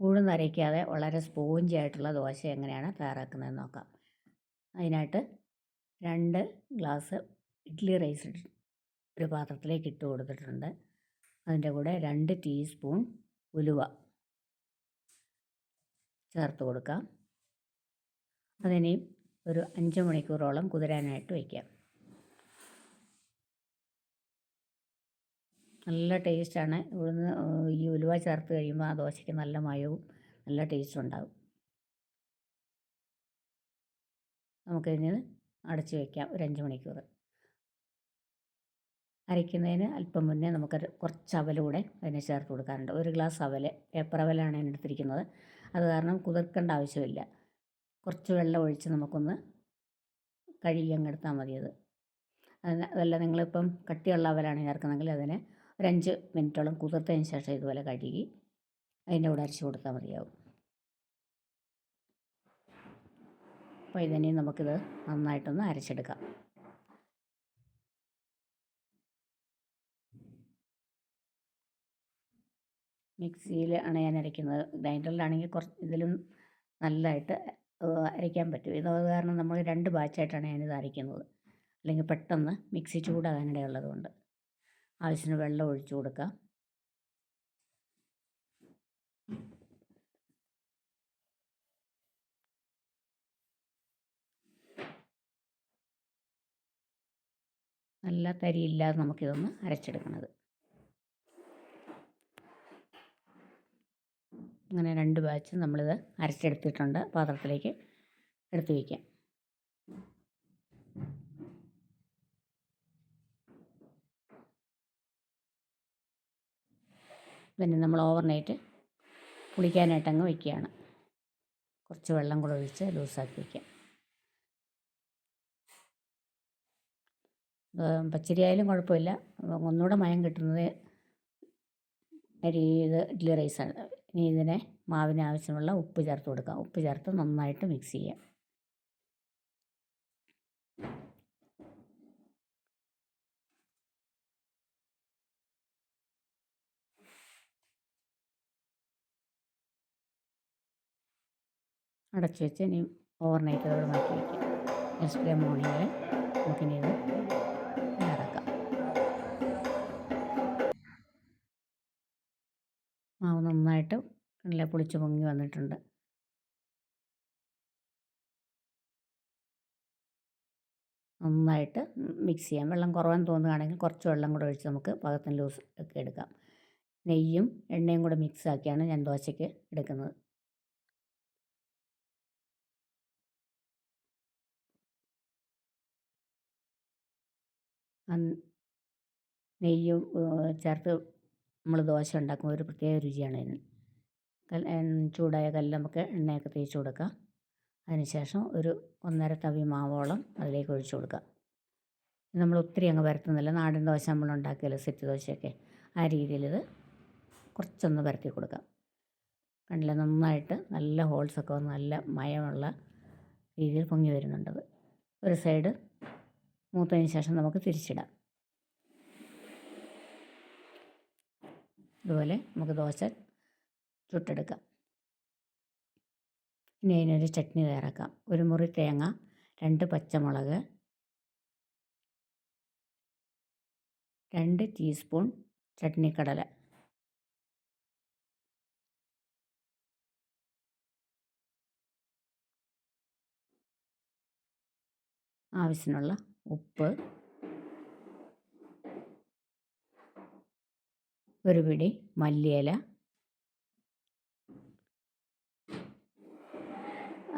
ഉഴുന്നരയ്ക്കാതെ വളരെ സ്പോഞ്ചി ആയിട്ടുള്ള ദോശ എങ്ങനെയാണ് തയ്യാറാക്കുന്നതെന്ന് നോക്കാം. അതിനായിട്ട് രണ്ട് ഗ്ലാസ് ഇഡ്ഡലി റൈസ് ഒരു പാത്രത്തിലേക്ക് ഇട്ട് കൊടുത്തിട്ടുണ്ട്. അതിന്റെ കൂടെ രണ്ട് ടീസ്പൂൺ ഉലുവ ചേർത്ത് കൊടുക്കാം. അതിനെയും ഒരു അഞ്ച് മണിക്കൂറോളം കുതിരാനായിട്ട് വയ്ക്കാം നല്ല ടേസ്റ്റാണ്. ഇവിടുന്ന് ഈ ഉലുവ ചേർത്ത് കഴിയുമ്പോൾ ആ ദോശയ്ക്ക് നല്ല മയവും നല്ല ടേസ്റ്റും ഉണ്ടാകും നമുക്കിതിന് അടച്ച് വയ്ക്കാം ഒരു അഞ്ച് മണിക്കൂർ അരയ്ക്കുന്നതിന് അല്പം മുന്നേ നമുക്ക് കുറച്ച് അവൽ കൂടെ അതിന് ചേർത്ത് കൊടുക്കാറുണ്ട്. ഒരു ഗ്ലാസ് അവൽ പേപ്പർ അവലാണ് ഞാൻ എടുത്തിരിക്കുന്നത്. അത് കാരണം കുതിർക്കേണ്ട ആവശ്യമില്ല. കുറച്ച് വെള്ളം ഒഴിച്ച് നമുക്കൊന്ന് കഴുകി അങ്ങ് എടുത്താൽ മതി അത്. അതല്ല നിങ്ങളിപ്പം കട്ടിയുള്ള അവലാണ് ചേർക്കുന്നതെങ്കിൽ അതിന് ഒരു അഞ്ച് മിനിറ്റോളം കുതിർത്തതിന് ശേഷം ഇതുപോലെ കഴുകി അതിന്റെ കൂടെ അരച്ചു കൊടുത്താൽ മതിയാവും. അപ്പോൾ ഇതിനെ നമുക്കിത് നന്നായിട്ടൊന്ന് അരച്ചെടുക്കാം. മിക്സിയിൽ ആണ് ഞാൻ അരയ്ക്കുന്നത് ഗ്രൈൻഡറിലാണെങ്കിൽ കുറച്ച് ഇതിലും നല്ലതായിട്ട് അരയ്ക്കാൻ പറ്റും. ഇത് കാരണം നമ്മൾ രണ്ട് ബാച്ചായിട്ടാണ് ഞാനിത് അരയ്ക്കുന്നത്. അല്ലെങ്കിൽ പെട്ടെന്ന് മിക്സി ചൂടാകാനിടയുള്ളത് കൊണ്ട് ആവശ്യത്തിന് വെള്ളം ഒഴിച്ചു കൊടുക്കാം. നല്ല തരിയില്ലാതെ നമുക്കിതൊന്ന് അരച്ചെടുക്കണത്. അങ്ങനെ രണ്ട് ബാച്ച് നമ്മളിത് അരച്ചെടുത്തിട്ടുണ്ട്. പാത്രത്തിലേക്ക് എടുത്ത് വയ്ക്കാം പിന്നെ നമ്മൾ ഓവർനൈറ്റ് കുളിക്കാനായിട്ട് അങ്ങ് വയ്ക്കുകയാണ് കുറച്ച് വെള്ളം കൂടെ ഒഴിച്ച് ലൂസാക്കി വയ്ക്കാം പച്ചരി ആയാലും കുഴപ്പമില്ല. ഒന്നുകൂടെ മയം കിട്ടുന്നത് അരി ഇത് ഇഡ്ഡലി റൈസാണ്. ഇനി ഇതിനെ മാവിന് ആവശ്യമുള്ള ഉപ്പ് ചേർത്ത് കൊടുക്കാം. ഉപ്പ് ചേർത്ത് നന്നായിട്ട് മിക്സ് ചെയ്യാം. അടച്ചു വെച്ച് ഇനി ഓവർനൈറ്റ് അതോടെ മാറ്റി വയ്ക്കാം നെക്സ്റ്റ് ഡേ മോർണിംഗിൽ നമുക്കിനി ഇത് തയ്യാറാക്കാം. മാവ് നന്നായിട്ട് നല്ല പുളിച്ച് പൊങ്ങി വന്നിട്ടുണ്ട്. നന്നായിട്ട് മിക്സ് ചെയ്യാം. വെള്ളം കുറവെന്ന് തോന്നുകയാണെങ്കിൽ കുറച്ച് വെള്ളം കൂടെ ഒഴിച്ച് നമുക്ക് പാകത്തിന് ലൂസ് ഒക്കെ എടുക്കാം. നെയ്യും എണ്ണയും കൂടെ മിക്സ് ആക്കിയാണ് ഞാൻ ദോശയ്ക്ക് എടുക്കുന്നത്. നെയ്യും ചേർത്ത് നമ്മൾ ദോശ ഉണ്ടാക്കുമ്പോൾ ഒരു പ്രത്യേക രുചിയാണ് അതിന്. ചൂടായ കല്ല് നമുക്ക് എണ്ണയൊക്കെ തേച്ച് കൊടുക്കുക അതിന് ശേഷം ഒരു ഒന്നര തവി മാവോളം അതിലേക്ക് ഒഴിച്ചു കൊടുക്കുക നമ്മൾ ഒത്തിരി അങ്ങ് പരത്തുന്നില്ല നാടൻ ദോശ നമ്മൾ ഉണ്ടാക്കിയല്ലോ സെറ്റ് ദോശയൊക്കെ. ആ രീതിയിൽ ഇത് കുറച്ചൊന്ന് പരത്തി കൊടുക്കുക കണ്ടില്ല? നന്നായിട്ട് നല്ല ഹോൾസൊക്കെ വന്ന് നല്ല മയമുള്ള രീതിയിൽ പൊങ്ങി വരുന്നുണ്ടത്. ഒരു സൈഡ് മൂത്തതിന് ശേഷം നമുക്ക് തിരിച്ചിടാം. ഇതുപോലെ നമുക്ക് ദോശ ചുട്ടെടുക്കാം. ഇനി അതിനൊരു ചട്നി തയ്യാറാക്കാം. ഒരു മുറി തേങ്ങ രണ്ട് പച്ചമുളക് രണ്ട് ടീസ്പൂൺ ചട്നിക്കടല. ആവശ്യത്തിനുള്ള ഉപ്പ് ഒരു പിടി മല്ലിയില.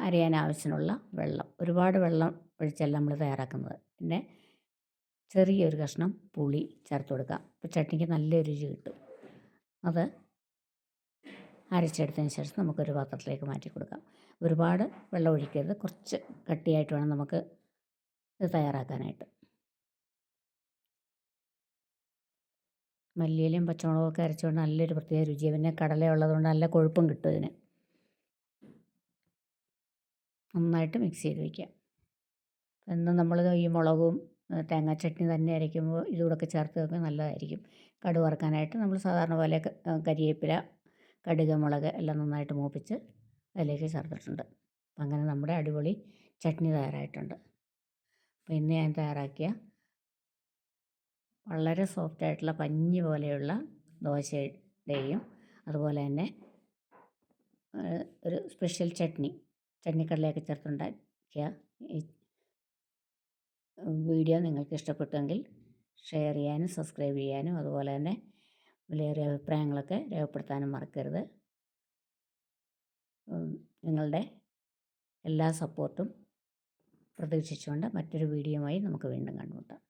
അരയാൻ ആവശ്യമുള്ള വെള്ളം. ഒരുപാട് വെള്ളം ഒഴിച്ചല്ല നമ്മൾ തയ്യാറാക്കുന്നത്. പിന്നെ ചെറിയൊരു കഷ്ണം പുളി ചേർത്ത് കൊടുക്കാം അപ്പോൾ ചട്നിക്ക് നല്ല രുചി കിട്ടും. അത് അരച്ചെടുത്തതിന് ശേഷം നമുക്കൊരു പാത്രത്തിലേക്ക് മാറ്റി കൊടുക്കാം. ഒരുപാട് വെള്ളം ഒഴിക്കരുത്. കുറച്ച് കട്ടിയായിട്ട് വേണം നമുക്ക് ഇത് തയ്യാറാക്കാനായിട്ട്. മല്ലിയിലയും പച്ചമുളകൊക്കെ അരച്ചുകൊണ്ട് നല്ലൊരു പ്രത്യേക രുചിയാണ് പിന്നെ കടല ഉള്ളതുകൊണ്ട് നല്ല കൊഴുപ്പും കിട്ടും ഇതിന് നന്നായിട്ട് മിക്സ് ചെയ്ത് വയ്ക്കുക. എന്നും നമ്മൾ ഈ മുളകും തേങ്ങാ ചട്നി തന്നെ അരയ്ക്കുമ്പോൾ ഇതുകൂടെയൊക്കെ ചേർത്ത് വെക്കാൻ നല്ലതായിരിക്കും. കടുക് വറുക്കാനായിട്ട് നമ്മൾ സാധാരണ പോലെ കരിവേപ്പില കടുക് മുളക് എല്ലാം നന്നായിട്ട് മൂപ്പിച്ച് അതിലേക്ക് ചേർത്തിട്ടുണ്ട്. അങ്ങനെ നമ്മുടെ അടിപൊളി ചട്നി തയ്യാറായിട്ടുണ്ട്. പിന്നെ ഞാൻ തയ്യാറാക്കിയ വളരെ സോഫ്റ്റ് ആയിട്ടുള്ള പഞ്ഞി പോലെയുള്ള ദോശയുടെയും അതുപോലെ തന്നെ ഒരു സ്പെഷ്യൽ ചട്നി ചട്നിക്കടലയൊക്കെ ചേർത്തുണ്ടാക്കിയ ഈ വീഡിയോ നിങ്ങൾക്ക് ഇഷ്ടപ്പെട്ടുവെങ്കിൽ ഷെയർ ചെയ്യാനും സബ്സ്ക്രൈബ് ചെയ്യാനും അതുപോലെ തന്നെ വിലയേറിയ അഭിപ്രായങ്ങളൊക്കെ രേഖപ്പെടുത്താനും മറക്കരുത്. നിങ്ങളുടെ എല്ലാ സപ്പോർട്ടും പ്രതീക്ഷിച്ചുകൊണ്ട് മറ്റൊരു വീഡിയോയുമായി നമുക്ക് വീണ്ടും കണ്ടുമുട്ടാം